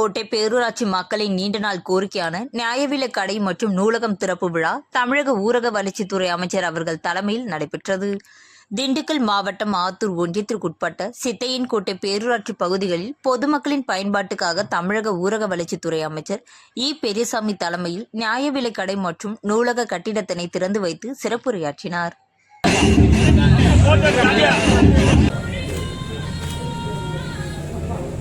கோட்டை பேரூராட்சி மக்களின் நீண்ட நாள் கோரிக்கையான நியாயவிலைக் கடை மற்றும் நூலகம் திறப்பு விழா தமிழக ஊரக வளர்ச்சித்துறை அமைச்சர் அவர்கள் தலைமையில் நடைபெற்றது. திண்டுக்கல் மாவட்டம் ஆத்தூர் ஒன்றியத்திற்குட்பட்ட சித்தையன்கோட்டை பேரூராட்சி பகுதிகளில் பொதுமக்களின் பயன்பாட்டுக்காக தமிழக ஊரக வளர்ச்சித்துறை அமைச்சர் இ. பெரியசாமி தலைமையில் நியாயவிலைக் கடை மற்றும் நூலக கட்டிடத்தினை திறந்து வைத்து சிறப்புரையாற்றினார்.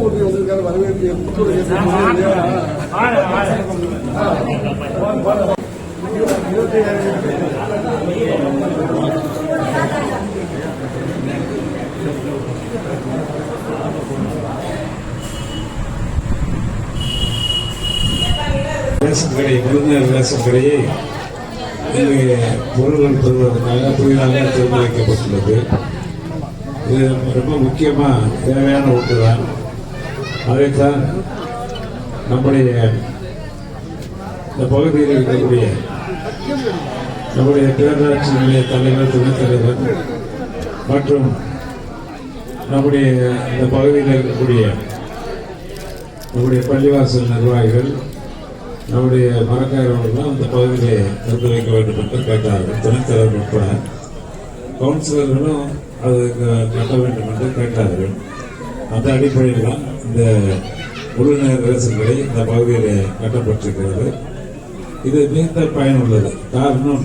ஒன்றிய வந்திருக்காரு வரவேற்பு விருந்தினர் பொருள்கள் பெறுவதற்காக புதிதாக திறந்து வைக்கப்பட்டுள்ளது இது ரொம்ப முக்கியமாக தேவையான ஒன்று தான். அதைத்தான் நம்முடைய இந்த பகுதியில் இருக்கக்கூடிய நம்முடைய பேரூராட்சி நிலைய தலைவர் துணைத் தலைவர் மற்றும் நம்முடைய இந்த பகுதியில் இருக்கக்கூடிய நம்முடைய பள்ளிவாசல் நிர்வாகிகள் நம்முடைய மரக்காரர்கள்லாம் அந்த பகுதியிலே திறந்து வைக்க வேண்டும் என்று கேட்டார்கள். துணைத் தலைவர் உட்பட. கவுன்சிலர்களும் அதுக்கு கட்ட வேண்டும் என்று கேட்டார்கள். அந்த அடிப்படையில் தான் இந்த உள்ளுநர் ரேசன் கடை இந்த பகுதியில் கட்டப்பட்டிருக்கிறது. இது மிகுந்த பயனுள்ளது காரணம்